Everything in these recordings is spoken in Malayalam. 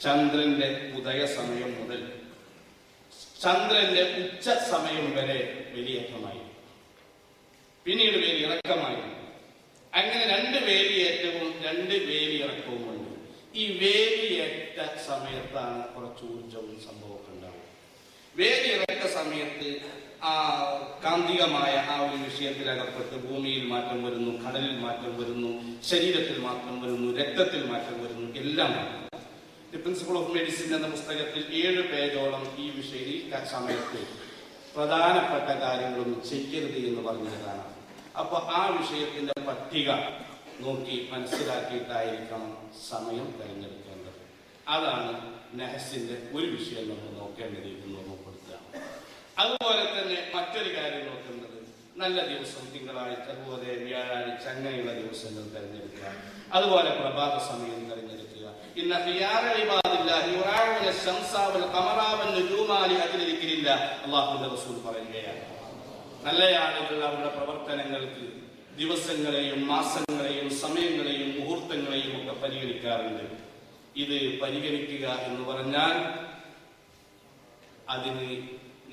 ചന്ദ്രന്റെ ഉദയ സമയം മുതൽ ചന്ദ്രന്റെ ഉച്ച സമയം വരെ വേലിയേറ്റമായി. പിന്നീട് വേലി ഇറക്കമായി. അങ്ങനെ രണ്ട് വേലിയേറ്റവും രണ്ട് വേലിയിറക്കവും ഉണ്ട് ഈ വേലിയേറ്റ സമയത്താണ് കുറച്ച് ഊർജവും സംഭവമൊക്കെ വേലി ഇറക്ക സമയത്ത് ആ കാന്തികമായ ആ ഒരു വിഷയത്തിൽ അകപ്പെട്ട് ഭൂമിയിൽ മാറ്റം വരുന്നു കടലിൽ മാറ്റം വരുന്നു ശരീരത്തിൽ മാറ്റം വരുന്നു രക്തത്തിൽ മാറ്റം വരുന്നു എല്ലാം മാറ്റം ദി പ്രിൻസിപ്പിൾ ഓഫ് മെഡിസിൻ എന്ന പുസ്തകത്തിൽ ഏഴ് പേജോളം ഈ വിഷയത്തിൽ സമയത്ത് പ്രധാനപ്പെട്ട കാര്യങ്ങളൊന്നും ചെയ്യരുത് എന്ന് പറഞ്ഞത് കാണാം അപ്പൊ ആ വിഷയത്തിന്റെ പട്ടിക നോക്കി മനസ്സിലാക്കിയിട്ടായിരിക്കണം സമയം തിരഞ്ഞെടുക്കേണ്ടത്. അതാണ് നെഹസിന്റെ ഒരു വിഷയം നമ്മൾ നോക്കേണ്ടത് എന്ന് ഓർമ്മപ്പെടുത്തുക അതുപോലെ തന്നെ മറ്റൊരു കാര്യം നോക്കേണ്ടത് നല്ല ദിവസം തിങ്കളാഴ്ച അതുപോലെ വ്യാഴാഴ്ച അങ്ങനെയുള്ള ദിവസങ്ങൾ തിരഞ്ഞെടുക്കുക. അതുപോലെ പ്രഭാത സമയം തിരഞ്ഞെടുക്കുക. ഖിയാറ ഇബാദില്ലാഹി യുറാഉന ശംസ വൽ ഖമറ വൻ നുജൂമ ലി അജ്ലി ദിക്രില്ല അല്ലാഹുവിന്റെ റസൂൽ പറയുകയാണ്. നല്ല ആളുകൾ അവരുടെ പ്രവർത്തനങ്ങൾക്ക് ദിവസങ്ങളെയും മാസങ്ങളെയും സമയങ്ങളെയും മുഹൂർത്തങ്ങളെയും ഒക്കെ പരിഗണിക്കാറുണ്ട്. ഇത് പരിഗണിക്കുക എന്ന് പറഞ്ഞാൽ അതിന്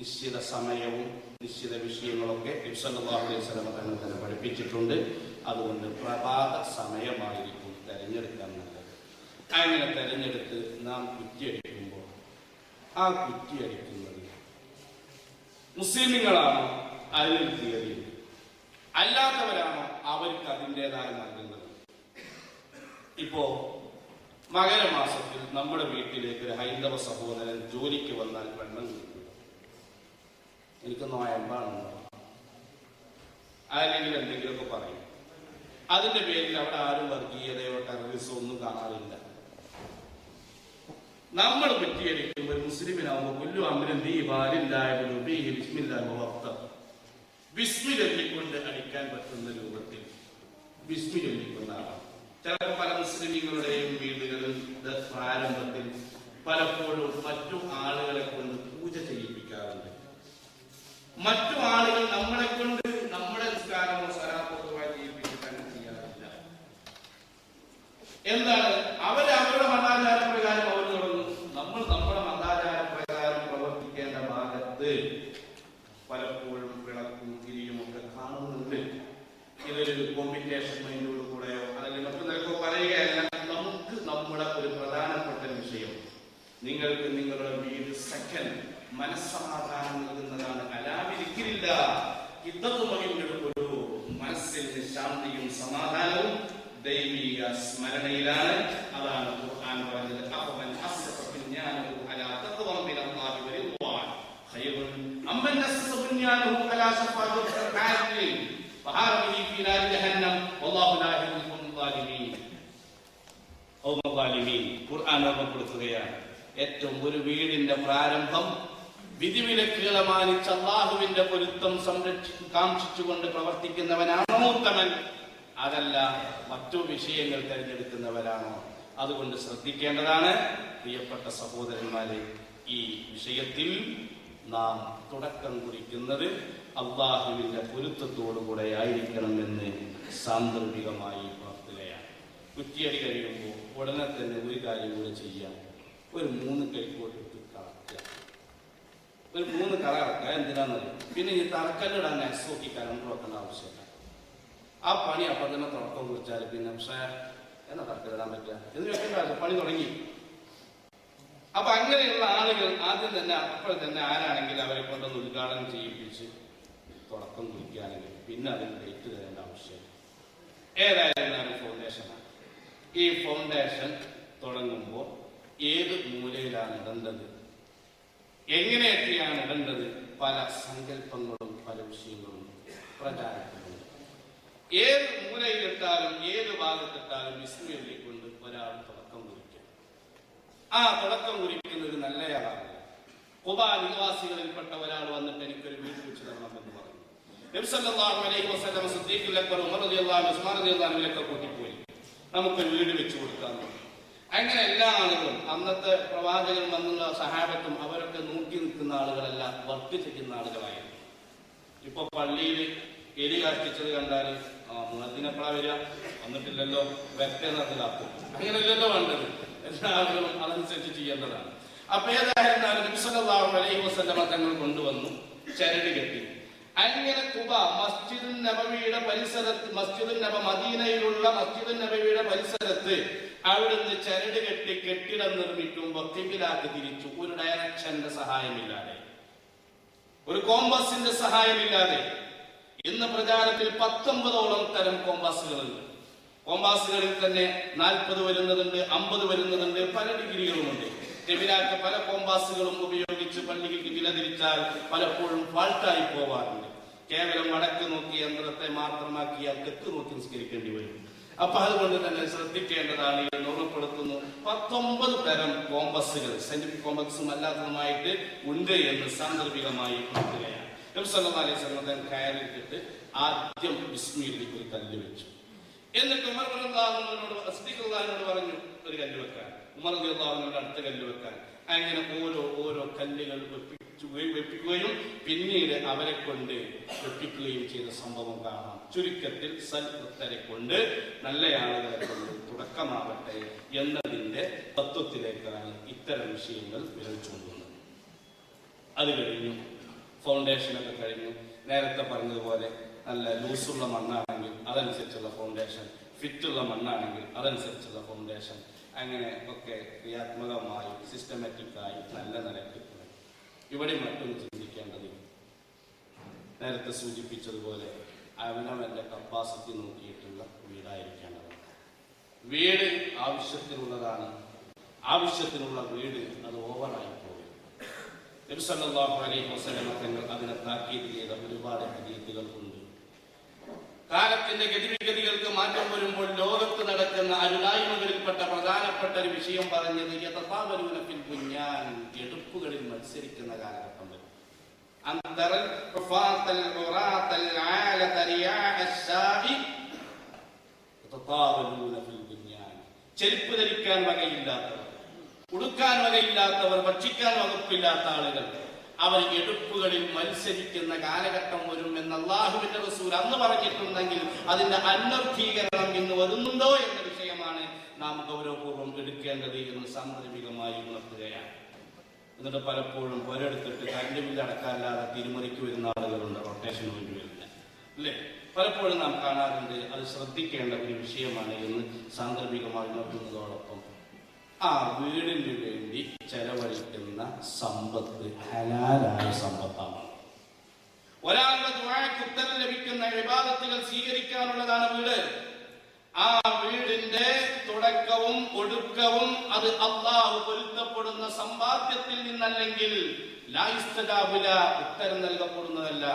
നിശ്ചിത സമയവും നിശ്ചിത വിഷയങ്ങളൊക്കെ അലൈഹി തന്നെ പഠിപ്പിച്ചിട്ടുണ്ട്. അതുകൊണ്ട് പ്രഭാത സമയമായിരിക്കും തെരഞ്ഞെടുക്കാൻ അങ്ങനെ തെരഞ്ഞെടുത്ത് നാം കുറ്റിയടിക്കുമ്പോൾ ആ കുറ്റിയടിക്കുന്നത് മുസ്ലിമുകളാണോ അതിനൊരു തീയതി അല്ലാത്തവരാണോ അവർക്ക് അതിന്റെതായ നൽകുന്നത് ഇപ്പോ മകരമാസത്തിൽ നമ്മുടെ വീട്ടിലേക്ക് ഒരു ഹൈന്ദവ സഹോദരൻ ജോലിക്ക് വന്നാൽ വെള്ളം കിട്ടും. എനിക്ക് നോയമ്പാണെന്ന് അല്ലെങ്കിൽ എന്തെങ്കിലുമൊക്കെ പറയും. അതിന്റെ പേരിൽ അവിടെ ആരും വർഗീയതയോ ടെററിസമോ ഒന്നും കാണാറില്ല. നമ്മൾ പറ്റിയടിക്കുമ്പോൾ മുസ്ലിമിനാവുമ്പോൾ പുല്ലു അമ്പലം ദീ വാലില്ലായ്മ. ബിസ്മി ചൊല്ലിക്കൊണ്ട് അടിക്കാൻ പറ്റുന്ന രൂപത്തിൽ ബിസ്മി ചൊല്ലിക്കൊണ്ടാണ് ചിലപ്പോൾ പല മുസ്ലിമീങ്ങളുടെയും വീടുകളിൽ പ്രാരംഭത്തിൽ പലപ്പോഴും മറ്റു ആളുകളെ കൊണ്ട് പൂജ ചെയ്യിപ്പിക്കാറുണ്ട് മറ്റു ആളുകൾ നമ്മളെ കൊണ്ട് നമ്മുടെ നിസ്കാരമോ സലാത്തൊക്കെ ചെയ്യിപ്പിച്ചിട്ട് അങ്ങനെ ചെയ്യാറില്ല എന്താണ് അവർ അവരുടെ മതാചാര പ്രകാരം അവർ തുടങ്ങും നമ്മൾ നമ്മുടെ മതാചാര പ്രകാരം പ്രവർത്തിക്കേണ്ട ഭാഗത്ത് പലപ്പോഴും വിളക്കും തിരിയും ഒക്കെ കാണുന്നുണ്ട് ഇതൊരു കോമ്പറ്റേഷൻ മൈൻഡോട് കൂടെയോ അല്ലെങ്കിൽ മറ്റു നിലക്കോ പറയുകയല്ല നമുക്ക് നമ്മുടെ ഒരു പ്രധാനപ്പെട്ട വിഷയം വീട് സെക്കൻഡ് മനസ്സമാധാനം നൽകുന്നതാണ്. അലാവിരിക്കില്ല ഇതത്തുമകിഞ്ഞെടുക്കൊരു മനസ്സിന് ശാന്തിയും സമാധാനവും ദൈവിക സ്മരണയിലാണ്. അതാണ് ഖുർആൻ പറഞ്ഞത്. അഫമൻ അസ്സഫ ബുനിയാനഹു അലാ തഖ്വ മിൻ അല്ലാഹി ഖൈറുൻ അമ്മൻ അസ്സഫ ബുനിയാനഹു അലാ ശഫാ ജുർഹാനിൻ ഫഹാറബിഹി ഫീ നാർ ജഹന്നം. വല്ലാഹു ലാ യുഹിബ്ബുൽ ളാലിമീൻ ഔമവാലിമീൻ ഖുർആൻ ഓർമ്മപ്പെടുത്തുകയാണ്. ഏറ്റവും ഒരു വീടിന്റെ പ്രാരംഭം വിധിവിലക്കുകളെ മാനിച്ച് അള്ളാഹുവിന്റെ പൊരുത്തം സംരക്ഷി കാക്ഷിച്ചുകൊണ്ട് പ്രവർത്തിക്കുന്നവനാണോ ഉത്തമൻ അതല്ല മറ്റു വിഷയങ്ങൾ തിരഞ്ഞെടുക്കുന്നവരാണോ? അതുകൊണ്ട് ശ്രദ്ധിക്കേണ്ടതാണ് പ്രിയപ്പെട്ട സഹോദരന്മാരെ ഈ വിഷയത്തിൽ നാം തുടക്കം കുറിക്കുന്നത് അള്ളാഹുവിന്റെ പൊരുത്തത്തോടുകൂടെ ആയിരിക്കണം എന്ന് സാന്ദർഭികമായി പ്രാർത്ഥനയാണ്. കുറ്റിയടി കഴിയുമ്പോൾ ഉടനെ തന്നെ ഒരു കാര്യം കൂടെ ചെയ്യാം. ഒരു മൂന്ന് കൈക്കോട്ടിട്ട് കളക്കുക ഒരു മൂന്ന് കറ ഇറക്കുക. എന്തിനാണെന്നറിയാം പിന്നെ ഈ തറക്കല്ലിടാൻ നെക്സ് നോക്കി കലണ്ടർ വെക്കേണ്ട ആവശ്യമില്ല. ആ പണി അപ്പം തന്നെ തുടക്കം കുറിച്ചാൽ പിന്നെ പക്ഷേ എന്നാ തറക്കല്ലിടാൻ പറ്റുക? എന്ന് വെക്കേണ്ട പണി തുടങ്ങി. അപ്പൊ അങ്ങനെയുള്ള ആളുകൾ ആദ്യം തന്നെ അപ്പോൾ തന്നെ ആരാണെങ്കിൽ അവരെ കൊണ്ടൊന്ന് ഉദ്ഘാടനം ചെയ്യിപ്പിച്ച് തുടക്കം കുറിക്കുകയാണെങ്കിൽ പിന്നെ അതിന് ഡേറ്റ് തരേണ്ട ആവശ്യമില്ല. ഏതായാലും ഫൗണ്ടേഷനാണ് ഈ ഫൗണ്ടേഷൻ ഏത് മൂലയിലാണ് ഇടേണ്ടത് എങ്ങനെയൊക്കെയാണ് ഇടേണ്ടത് പല സങ്കല്പങ്ങളും പല വിഷയങ്ങളും പ്രചാരത്തിലുണ്ട്. ഏത് മൂലയിലിട്ടാലും ഏത് ഭാഗത്തിട്ടാലും കൊണ്ട് ഒരാൾ തുടക്കം കുറിക്കും ആ തുടക്കം കുറിക്കുന്നത് നല്ലയാളാണ്. കുബ നിവാസികളിൽപ്പെട്ട ഒരാൾ വന്നിട്ട് എനിക്കൊരു വീട് വെച്ച് തരണമെന്ന് പറഞ്ഞു. നബിസല്ലാഹു അലൈഹി വസല്ലം ഉസ്മാൻ കൂട്ടിപ്പോയി. നമുക്കൊരു വീട് വെച്ചു കൊടുക്കാൻ. അങ്ങനെ എല്ലാ ആളുകളും അന്നത്തെ പ്രവാചകൻ വന്നുള്ള സഹാബത്തും അവരൊക്കെ നോക്കി നിൽക്കുന്ന ആളുകളല്ല വർക്ക് ചെയ്യുന്ന ആളുകളായിരുന്നു. ഇപ്പൊ പള്ളിയിൽ എലി കഷ്ടിച്ചത് കണ്ടാൽ ആ മുഖത്തിനെപ്പോഴാ വരിക? വന്നിട്ടില്ലല്ലോ? വെറ്റ നടത്തിലാക്കും അങ്ങനെയല്ലല്ലോ വേണ്ടത്. എല്ലാ ആളുകളും അതനുസരിച്ച് ചെയ്യേണ്ടതാണ്. അപ്പൊ ഏതായിരുന്നാലും സല്ലല്ലാഹു അലൈഹി കൊണ്ടുവന്നു ചരട് കെട്ടി. അങ്ങനെ കുബ മസ്ജിദുൻ നബവിയുടെ പരിസരത്ത് മസ്ജിദുൻ നബ മദീനയിലുള്ള മസ്ജിദുൻ നബവിയുടെ പരിസരത്ത് അവിടുന്ന് ചരട് കെട്ടി കെട്ടിടം നിർമ്മിക്കുമ്പോൾ കിബിലാക്ക് തിരിച്ചു. ഒരു ഡയറക്ഷന്റെ സഹായമില്ലാതെ. ഒരു കോമ്പസിന്റെ സഹായമില്ലാതെ. ഇന്ന് പ്രചാരത്തിൽ പത്തൊമ്പതോളം തരം കോമ്പാസുകളുണ്ട്. കോമ്പാസുകളിൽ തന്നെ നാൽപ്പത് വരുന്നതുണ്ട് അമ്പത് വരുന്നതുണ്ട് പല ഡിഗ്രികളുമുണ്ട്. കെബിലാക്ക് പല കോമ്പാസുകളും ഉപയോഗിച്ച് പള്ളിക്ക് വില തിരിച്ചാൽ പലപ്പോഴും ഫാൾട്ടായി പോവാറുണ്ട്. കേവലം വടക്ക് നോക്കി യന്ത്രത്തെ മാത്രമാക്കിയാൽ തെക്ക് നോക്കി നിസ്കരിക്കേണ്ടി വരും. അപ്പൊ അതുകൊണ്ട് തന്നെ ശ്രദ്ധിക്കേണ്ടതാണ് എന്ന് ഓർമ്മപ്പെടുത്തുന്നു പത്തൊമ്പത് തരം കോമ്പസുകൾ സയന്റിഫിക് കോമ്പസും അല്ലാത്തതുമായിട്ട് ഉണ്ട് എന്ന് സാന്ദർഭികമായി കൊടുക്കുകയാണ് അലൈഹി വസല്ലം തങ്ങൾ ആദ്യം ബിസ്മിയിലേക്ക് ഒരു കല്ല് വെച്ചു. എന്നിട്ട് ഉമർ റളിയല്ലാഹുവിനോട് അസ്ദിഖുല്ലാഹിനോട് പറഞ്ഞു ഒരു കല്ല് വെക്കാൻ. ഉമർ റളിയല്ലാഹുവിനോട് അടുത്ത കല്ല് വെക്കാൻ. അങ്ങനെ ഓരോ ഓരോ കല്ലുകൾ വെപ്പിക്കുകയും വെപ്പിക്കുകയും പിന്നീട് അവരെ കൊണ്ട് വെപ്പിക്കുകയും ചെയ്ത സംഭവം കാണാം. ചുരുക്കത്തിൽ സൽവൃത്തരെ കൊണ്ട് നല്ല ആളുകളെ കൊണ്ട് തുടക്കമാവട്ടെ എന്നതിന്റെ തത്വത്തിലേക്കാണ് ഇത്തരം വിഷയങ്ങൾ വിരമിച്ചുകൊണ്ടുവന്നത് അത് കഴിഞ്ഞു. ഫൗണ്ടേഷനൊക്കെ കഴിഞ്ഞു. നേരത്തെ പറഞ്ഞതുപോലെ നല്ല ലൂസുള്ള മണ്ണാണെങ്കിൽ അതനുസരിച്ചുള്ള ഫൗണ്ടേഷൻ ഫിറ്റുള്ള മണ്ണാണെങ്കിൽ അതനുസരിച്ചുള്ള ഫൗണ്ടേഷൻ അങ്ങനെ ഒക്കെ ക്രിയാത്മകമായി സിസ്റ്റമാറ്റിക്കായി നല്ല നിലയ്ക്ക് ഇവിടെ മറ്റൊന്ന് ചിന്തിക്കേണ്ടതില്ല. നേരത്തെ സൂചിപ്പിച്ചതുപോലെ അവനവന്റെ കപ്പാസിറ്റി നോക്കിയിട്ടുള്ള വീടായിരിക്കേണ്ടതാണ് വീട് ആവശ്യത്തിനുള്ളതാണ്. ആവശ്യത്തിനുള്ള വീട് അത് ഓവറായി പോകും അലൈഹി വസല്ലമ തങ്ങൾ അതിനെ താക്കീത് ചെയ്ത ഒരുപാട് ഹദീത്തുകൾ ഉണ്ട്. കാലത്തിന്റെ ഗതിവിഗതികൾക്ക് മാറ്റം വരുമ്പോൾ ലോകത്ത് നടക്കുന്ന അരുളായ്മകളിൽപ്പെട്ട പ്രധാനപ്പെട്ട ഒരു വിഷയം പറഞ്ഞത് യഥാപരൂനത്തിൽ കുഞ്ഞാൻ എടുപ്പുകളിൽ മത്സരിക്കുന്ന കാലഘട്ടം വരും. ചെരുപ്പ് ധരിക്കാൻ വകയില്ലാത്തവർ ഉടുക്കാൻ വകയില്ലാത്തവർ ഭക്ഷിക്കാൻ വകുപ്പില്ലാത്ത ആളുകൾ അവർ എടുപ്പുകളിൽ മത്സരിക്കുന്ന കാലഘട്ടം വരും എന്ന് അള്ളാഹുവിന്റെ റസൂൽ അന്ന് പറഞ്ഞിട്ടുണ്ടെങ്കിൽ അതിന്റെ അനർത്ഥീകരണം ഇന്ന് വരുന്നുണ്ടോ എന്ന വിഷയമാണ് നാം ഗൗരവപൂർവം എടുക്കേണ്ടത് എന്ന് സാന്ദർഭികമായി ഉണർത്തുകയാണ്. എന്നിട്ട് പലപ്പോഴും ഒരിടത്തിട്ട് കറണ്ട് ബില്ല് അടക്കാനില്ലാതെ തിരുമറിക്ക് വരുന്ന ആളുകളുണ്ട്. റൊട്ടേഷൻ വേണ്ടി വരുന്നത് അല്ലേ? പലപ്പോഴും നാം കാണാറുണ്ട് അത് ശ്രദ്ധിക്കേണ്ട ഒരു വിഷയമാണ് എന്ന് സാന്ദർഭികമായി ഉണർത്തുന്നതോടൊപ്പം ആ വീടിന് വേണ്ടി ചെലവഴിക്കുന്ന സമ്പത്ത് ഹലാലായ സമ്പത്താണ്. ഒരാളുടെ ദുഴക്ക് ഉത്തരം ലഭിക്കുന്ന വിവാദത്തുകൾ സ്വീകരിക്കാനുള്ളതാണ് വീട്. ആ വീടിന്റെ തുടക്കവും ഒടുക്കവും അത് അള്ളാഹു പൊരുത്തപ്പെടുന്ന സമ്പാദ്യത്തിൽ നിന്നല്ലെങ്കിൽ ഉത്തരം നൽകപ്പെടുന്നതല്ല.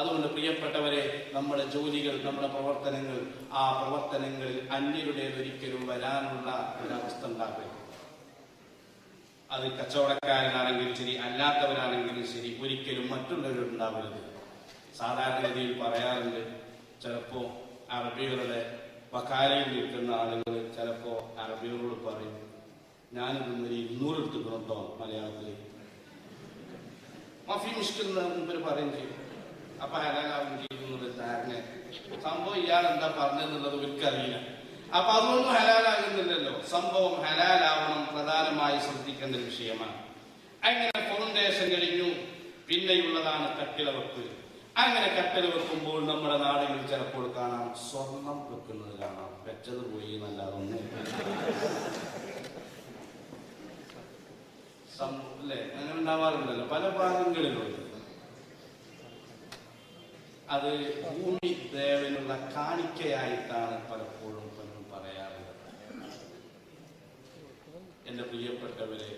അതുകൊണ്ട് പ്രിയപ്പെട്ടവരെ നമ്മുടെ ജോലികൾ നമ്മുടെ പ്രവർത്തനങ്ങൾ ആ പ്രവർത്തനങ്ങളിൽ അന്യരുടേതൊരിക്കലും വരാനുള്ള ഒരവസ്ഥ ഉണ്ടാകരുത് അത് കച്ചവടക്കാരനാണെങ്കിലും ശരി അല്ലാത്തവരാണെങ്കിലും ശരി ഒരിക്കലും മറ്റുള്ളവരുണ്ടാവരുത് സാധാരണഗതിയിൽ പറയാറുണ്ട് ചിലപ്പോ അറബികളുടെ വക്കാലയിൽ നിൽക്കുന്ന ആളുകൾ ചിലപ്പോ അറബികളോട് പറയും ഞാനിതൊന്നൊരു ഇരുന്നൂറ് എടുത്തിക്കണം കേട്ടോ മലയാളത്തിൽ മഫി മുഷ്കിൽ മുമ്പിൽ പറയും ചെയ്യും. അപ്പൊ ഹലാലാവും ചെയ്യുന്നത് ധാരണ. സംഭവം ഇയാൾ എന്താ പറഞ്ഞെന്നുള്ളത് ഇവർക്കറിയില്ല. അപ്പൊ അതൊന്നും ഹലാലാകുന്നില്ലല്ലോ. സംഭവം ഹലാലാവണം പ്രധാനമായി ശ്രദ്ധിക്കേണ്ട വിഷയമാണ്. അങ്ങനെ ഫൗണ്ടേഷൻ കഴിഞ്ഞു. പിന്നെയുള്ളതാണ് കട്ടില വെപ്പ് അങ്ങനെ കട്ടില വെക്കുമ്പോൾ നമ്മുടെ നാടുകളിൽ ചിലപ്പോൾ കാണാം സ്വർണം വെക്കുന്നത് കാണാം. വെച്ചത് പോയി എന്നല്ലാതെ അല്ലേ? അങ്ങനെ ഉണ്ടാവാറുണ്ടല്ലോ. പല ഭാഗങ്ങളിലും അത് ഭൂമി ദേവനുള്ള കാണിക്കയായിട്ടാണ് പലപ്പോഴും പലരും എന്റെ പ്രിയപ്പെട്ടവരെ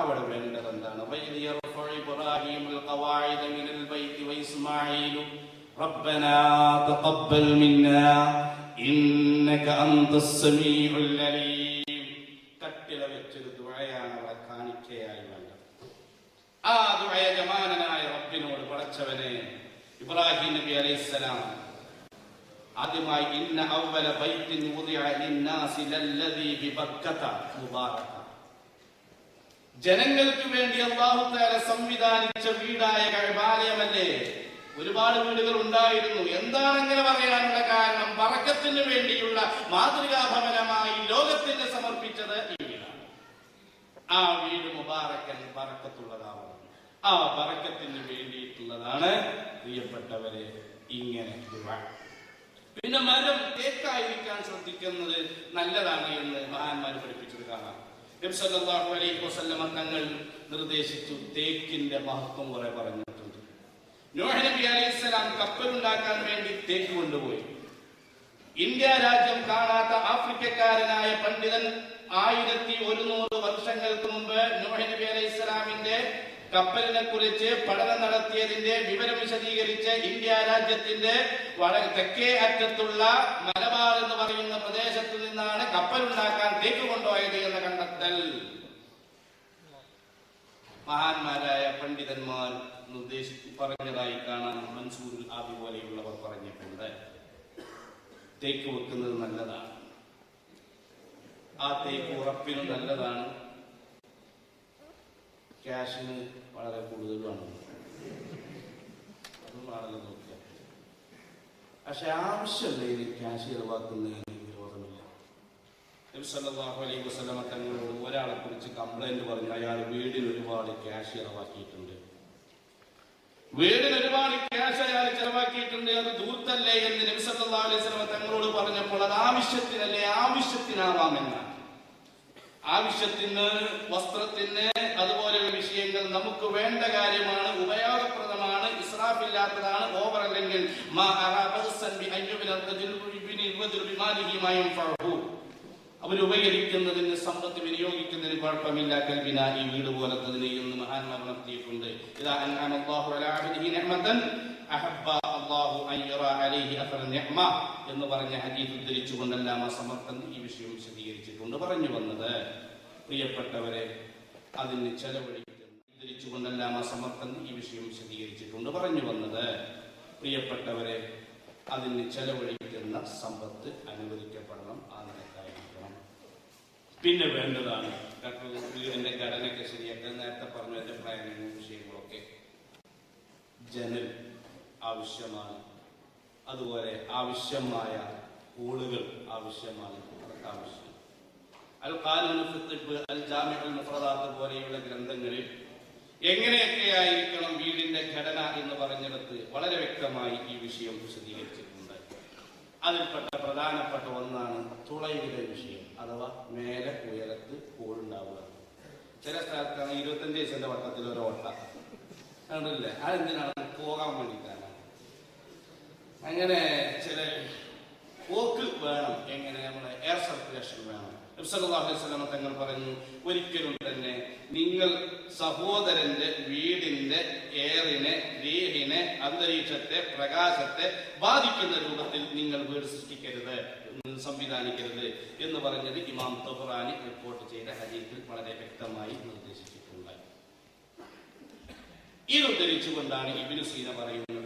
അവിടെ വേണ്ടത് എന്താണ് وَإِذْ يَرْفَعُ إِبْرَاهِيمُ الْقَوَاعِدَ مِنَ الْبَيْتِ وَإِسْمَاعِيلُ رَبَّنَا تَقَبَّلْ مِنَّا إِنَّكَ أَنْتَ السَّمِيعُ الْعَلِيمُ കട്ടില വെച്ചൊരു ദുആയാണ് അവിടെ കാണിക്കയായി വേണ്ടത് ആ ദുആ യജമാനനായ റബ്ബിനോട് പടച്ചവനെ ഇബ്രാഹിം നബി അലൈഹിസ്സലാം ആദ്യമായി ഇന്ന അവല ബൈത്തിൻ ജനങ്ങൾക്ക് വേണ്ടി അല്ലാഹു തആല സംവിധാനിച്ച വീടായ കഅബാലയമല്ലേ ഒരുപാട് വീടുകൾ ഉണ്ടായിരുന്നു. എന്താണ് അങ്ങനെ പറയാനുള്ള കാരണം? ബറക്കത്തിന് വേണ്ടിയുള്ള മാതൃകാ ഭവനമായി ലോകത്തിന് സമർപ്പിച്ചത് ഈ വീടാണ്. ആ വീട് മുബാറക്കൻ പറക്കത്തുള്ളതാവണം ആ പറക്കത്തിന് വേണ്ടിയിട്ടുള്ളതാണ് പ്രിയപ്പെട്ടവരെ ഇങ്ങനെ ദുആ. പിന്നെ മരം തേക്കായിരിക്കാൻ ശ്രദ്ധിക്കുന്നത് നല്ലതാണ് എന്ന് മഹാന്മാർ പഠിപ്പിച്ചത് കാണാം. അലൈഹി വസല്ലമ തങ്ങൾ നിർദ്ദേശിച്ചു തേക്കിന്റെ മഹത്വം കുറെ പറഞ്ഞിട്ടുണ്ട്. നോഹ നബി അലൈഹിസ്സലാം കപ്പലുണ്ടാക്കാൻ വേണ്ടി തേക്ക് കൊണ്ടുപോയി. ഇന്ത്യ രാജ്യം കാണാത്ത ആഫ്രിക്കക്കാരനായ പണ്ഡിതൻ ആയിരത്തി ഒരുന്നൂറ് വർഷങ്ങൾക്ക് മുമ്പ് നോഹനബി അലൈഹി ഇസ്ലാമിന്റെ കപ്പലിനെ കുറിച്ച് പഠനം നടത്തിയതിന്റെ വിവരം വിശദീകരിച്ച് ഇന്ത്യ രാജ്യത്തിന്റെ തെക്കേ അറ്റത്തുള്ള മലബാർ എന്ന് പറയുന്ന പ്രദേശത്തു നിന്നാണ് കപ്പൽ ഉണ്ടാക്കാൻ തേക്ക് കൊണ്ടുപോയത് എന്ന കണ്ടെത്തൽ. മഹാന്മാരായ പണ്ഡിതന്മാർ നിർദ്ദേശിച്ചു പറഞ്ഞതായി കാണാൻ മൻസൂർ ആദി പോലെയുള്ളവർ പറഞ്ഞിട്ടുണ്ട്. തേക്ക് വെക്കുന്നത് നല്ലതാണ്. ആ തേക്ക് ഉറപ്പിനും നല്ലതാണ്. ക്യാഷിന് വളരെ കൂടുതലുമാണ് അതും ആണല്ലോ നോക്കുക പക്ഷെ ആവശ്യമില്ല ക്യാഷ് ചെലവാക്കുന്നതിന് വിരോധമില്ല. അലൈഹി വസല്ലമ തങ്ങളോട് ഒരാളെ കുറിച്ച് കംപ്ലൈന്റ് പറഞ്ഞു അയാൾ വീടിന് ഒരുപാട് ക്യാഷ് ചെലവാക്കിയിട്ടുണ്ട്. വീടിന് ഒരുപാട് ക്യാഷ് അയാൾ ചെലവാക്കിയിട്ടുണ്ട് അത് ദൂർത്തല്ലേ എന്ന് നബി സല്ലല്ലാഹു അലൈഹി വസല്ലമ തങ്ങളോട് പറഞ്ഞപ്പോൾ അത് ആവശ്യത്തിനല്ലേ ആവശ്യത്തിനാവാമെന്നാണ്. ആവശ്യത്തിന് വസ്ത്രത്തിന് അതുപോലെയുള്ള വിഷയങ്ങൾ നമുക്ക് വേണ്ട കാര്യമാണ് ഉപയോഗപ്രദമാണ് ഇസ്രാഫില്ലാത്തതാണ് ഓവർ അല്ലെങ്കിൽ. അവരുപകരിക്കുന്നതിന് സമ്പത്ത് വിനിയോഗിക്കുന്നതിന് കുഴപ്പമില്ല. കൽബിന ഈ വീട് പോലത്തതിനെ എന്ന് മഹാന്മാർ നടത്തിയിട്ടുണ്ട് ഇതാ അല്ലാഹു അലാ അബ്ദിഹി നിഅമതൻ അഹബ്ബ അല്ലാഹു അൻ അലൈഹി നിഅമ എന്ന് പറഞ്ഞ ഹദീസ് ഉദ്ധരിച്ചുകൊണ്ടെല്ലാം ആ സമർത്ഥൻ ഈ വിഷയം വിശദീകരിച്ചിട്ടുണ്ട്. പറഞ്ഞു വന്നത് പ്രിയപ്പെട്ടവരെ അതിന് ചെലവഴിക്കുന്നു. ഉദ്ധരിച്ചുകൊണ്ടെല്ലാം ആ സമർത്ഥൻ ഈ വിഷയം വിശദീകരിച്ചിട്ടുണ്ട്. പറഞ്ഞു വന്നത് പ്രിയപ്പെട്ടവരെ അതിന് ചെലവഴിക്കുന്ന സമ്പത്ത് അനുവദിക്കപ്പെടണം ആ നിലക്കായിരിക്കണം പിന്നെ വേണ്ടതാണ്. എന്റെ ഘടനയൊക്കെ ശരിയാക്കാൻ നേരത്തെ പറഞ്ഞ പ്ലാനിങ്ങും വിഷയങ്ങളൊക്കെ. ജനൽ. ആവശ്യമാണ്. അതുപോലെ ആവശ്യമായ ഊളുകൾ ആവശ്യമാണ്. അതൊക്കെ ആവശ്യം അൽ തിബ്ബ്, അൽ ജാമിഉൽ മുഫറദാത്ത് പോലെയുള്ള ഗ്രന്ഥങ്ങളിൽ എങ്ങനെയൊക്കെ ആയിരിക്കണം വീടിന്റെ ഘടന എന്ന് പറഞ്ഞിടത്ത് വളരെ വ്യക്തമായി ഈ വിഷയം വിശദീകരിച്ചിട്ടുണ്ട്. അതിൽപ്പെട്ട പ്രധാനപ്പെട്ട ഒന്നാണ് തുളയുടെ വിഷയം അഥവാ മേലെ ഉയരത്ത് കോളുണ്ടാവുക. ചില സ്ഥലത്താണ് ഇരുപത്തഞ്ച് വയസ്സിന്റെ വട്ടത്തിൽ ഒരു ഓട്ട. കണ്ടില്ലേ? അതെന്തിനാണ്? പോകാൻ വേണ്ടിയിട്ടാണ്. അങ്ങനെ ചില പോക്ക് വേണം എങ്ങനെ നമ്മളെ എയർ സർക്കുലേഷൻ വേണം. നബി അലൈഹി വസല്ലം തങ്ങൾ പറഞ്ഞു ഒരിക്കലും തന്നെ നിങ്ങൾ സഹോദരന്റെ വീടിന്റെ എയറിനെ ദേഹിനെ അന്തരീക്ഷത്തെ പ്രകാശത്തെ ബാധിക്കുന്ന രൂപത്തിൽ നിങ്ങൾ വീട് സൃഷ്ടിക്കരുത് സംവിധാനിക്കരുത് എന്ന് പറഞ്ഞത് ഇമാം തബുറാനി റിപ്പോർട്ട് ചെയ്ത ഹദീസിൽ വളരെ വ്യക്തമായി നിർദ്ദേശിച്ചിട്ടുണ്ട്. ഇത് ഉദ്ധരിച്ചുകൊണ്ടാണ് ഇബിനു സീന പറയുന്നത്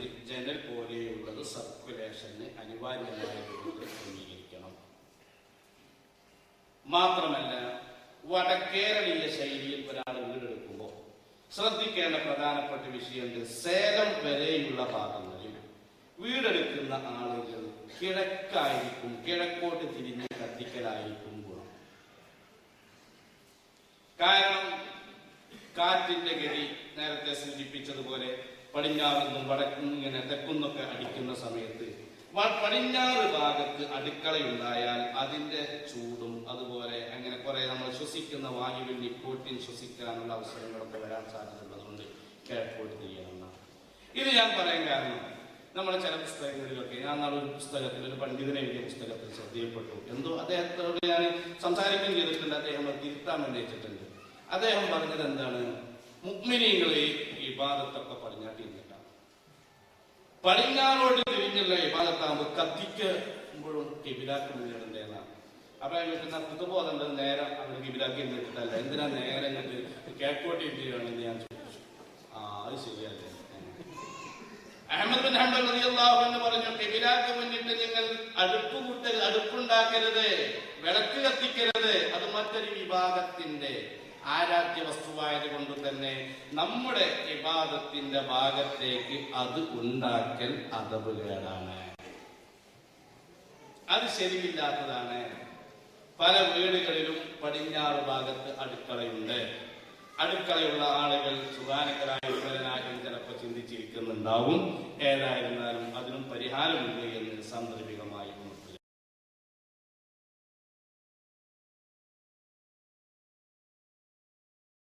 സർക്കുലേഷന് അനിവാര്യമായ രൂപത്തിൽ ക്രമീകരിക്കണം മാത്രമല്ല വടക്കേരളീയ ശൈലിയിൽ ഒരാൾ വീടെടുക്കുമ്പോൾ ശ്രദ്ധിക്കേണ്ട പ്രധാനപ്പെട്ട വിഷയമുണ്ട് സേലം വരെയുള്ള ഭാഗങ്ങളിൽ വീടെടുക്കുന്ന ആളുകൾ കിഴക്കായിരിക്കും കിഴക്കോട്ട് തിരിഞ്ഞ് കത്തിക്കലായിരിക്കും ഗുണം. കാരണം കാറ്റിന്റെ ഗതി നേരത്തെ സൂചിപ്പിച്ചതുപോലെ പടിഞ്ഞാറുനിന്നും വടക്കും ഇങ്ങനെ തെക്കുന്നൊക്കെ അടിക്കുന്ന സമയത്ത് പടിഞ്ഞാറ് ഭാഗത്ത് അടുക്കളയുണ്ടായാൽ അതിന്റെ ചൂടും അതുപോലെ അങ്ങനെ കുറെ നമ്മൾ ശ്വസിക്കുന്ന വായുവിൽ നിക്കോട്ടിൻ ശ്വസിക്കാനുള്ള അവസരങ്ങളൊക്കെ വരാൻ സാധ്യതയുള്ളതുകൊണ്ട് കേൾക്കോട്ട് ചെയ്യണം. ഇത് ഞാൻ പറയാൻ കാരണം നമ്മുടെ ചില പുസ്തകങ്ങളിലൊക്കെ ഞാൻ നാളെ ഒരു പുസ്തകത്തിൽ ഒരു പണ്ഡിതനെ എഴുതിയ പുസ്തകത്തിൽ ശ്രദ്ധയിൽപ്പെട്ടു. എന്തോ അദ്ദേഹത്തോട് ഞാൻ സംസാരിക്കുകയും ചെയ്തിട്ടുണ്ട്. അദ്ദേഹം തിരുത്താൻ വേണ്ടി വെച്ചിട്ടുണ്ട്. അദ്ദേഹം പറഞ്ഞത് എന്താണ്? മുഗ്മിനീങ്ങളെ ഇബാദത്തൊക്കെ പടിഞ്ഞാട്ടി നിന്നിട്ടാണ് പടിഞ്ഞാറോട്ട് തിരിഞ്ഞുള്ള ഇബാദത്താകുമ്പോൾ കത്തിക്കുമ്പോഴും കിബിലാക്ക് മുന്നേറേണ്ടതാണ് അപ്പൊ ഞാൻ ചോദിക്കുന്ന പുതുബോധമുണ്ട് നേരെ അവിടെ കിബിലാക്കി നിന്നിട്ടല്ല എന്തിനാ നേരെ ഇങ്ങോട്ട് കേക്കോട്ടി ചെയ്യണമെന്ന് ഞാൻ ചോദിച്ചു. ആ അത് ശരിയല്ലേ. അഹമ്മദ് നിങ്ങൾ അടുപ്പ് കൂട്ടരുത് അടുപ്പുണ്ടാക്കരുത് വിളക്ക് കത്തിക്കരുത്. അത് മറ്റൊരു വിഭാഗത്തിന്റെ ആരാധ്യ വസ്തുവായതുകൊണ്ട് തന്നെ നമ്മുടെ വിവാദത്തിന്റെ ഭാഗത്തേക്ക് അത് ഉണ്ടാക്കൽ അതപുകേടാണ് അത് ശരിയില്ലാത്തതാണ് പല വീടുകളിലും പടിഞ്ഞാറ് ഭാഗത്ത് അടുക്കളയുണ്ട്. അടുക്കളയുള്ള ആളുകൾ സുഖാനക്കരായുള്ളവനാകും ചിലപ്പോൾ ചിന്തിച്ചിരിക്കുന്നുണ്ടാവും. ഏതായിരുന്നാലും അതിനും പരിഹാരമുണ്ട് എന്ന് സാന്ദർഭികമായി